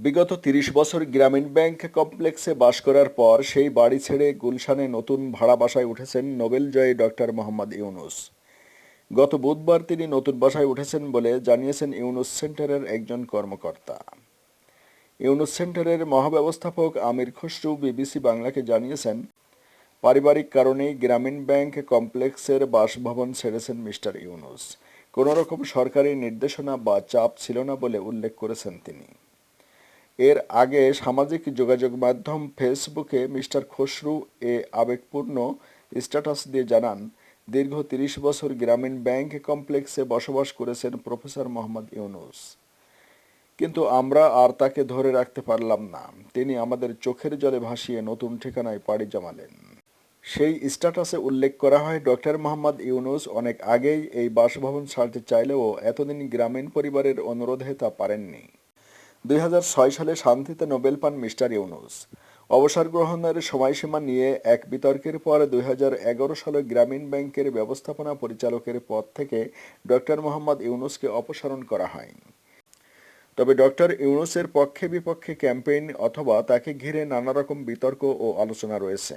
বিগত তিরিশ বছর গ্রামীণ ব্যাংক কমপ্লেক্সে বাস করার পর সেই বাড়ি ছেড়ে গুলশানে নতুন ভাড়া বাসায় উঠেছেন নোবেল জয়ী ডক্টর মোহাম্মদ ইউনুস। গত বুধবার তিনি নতুন বাসায় উঠেছেন বলে জানিয়েছেন ইউনুস সেন্টারের একজন কর্মকর্তা। ইউনুস সেন্টারের মহাব্যবস্থাপক আমির খসরু বিবিসি বাংলাকে জানিয়েছেন, পারিবারিক কারণেই গ্রামীণ ব্যাংক কমপ্লেক্সের বাসভবন ছেড়েছেন মিস্টার ইউনুস। কোনো রকম সরকারি নির্দেশনা বা চাপ ছিল না বলে উল্লেখ করেছেন তিনি। এর আগে সামাজিক যোগাযোগ মাধ্যম ফেসবুকে মিস্টার খসরু এ আবেগপূর্ণ স্ট্যাটাস দিয়ে জানান, দীর্ঘ তিরিশ বছর গ্রামীণ ব্যাংক কমপ্লেক্সে বসবাস করেছেন প্রফেসর মোহাম্মদ ইউনুস। কিন্তু আমরা আর তাকে ধরে রাখতে পারলাম না। তিনি আমাদের চোখের জলে ভাসিয়ে নতুন ঠিকানায় পাড়ি জমালেন। সেই স্ট্যাটাসে উল্লেখ করা হয়, ডক্টর মোহাম্মদ ইউনুস অনেক আগেই এই বাসভবন ছাড়তে চাইলেও এতদিন গ্রামীণ পরিবারের অনুরোধে তা পারেননি। দুই হাজার ছয় সালে শান্তিতে নোবেল পান মিস্টার ইউনুস। অবসর গ্রহণের সময়সীমা নিয়ে এক বিতর্কের পর দুই হাজার এগারো সালে গ্রামীণ ব্যাংকের ব্যবস্থাপনা পরিচালকের পদ থেকে ডক্টর মোহাম্মদ ইউনুসকে অপসারণ করা হয়। তবে ডক্টর ইউনুসের পক্ষে বিপক্ষে ক্যাম্পেইন অথবা তাকে ঘিরে নানা রকম বিতর্ক ও আলোচনা রয়েছে।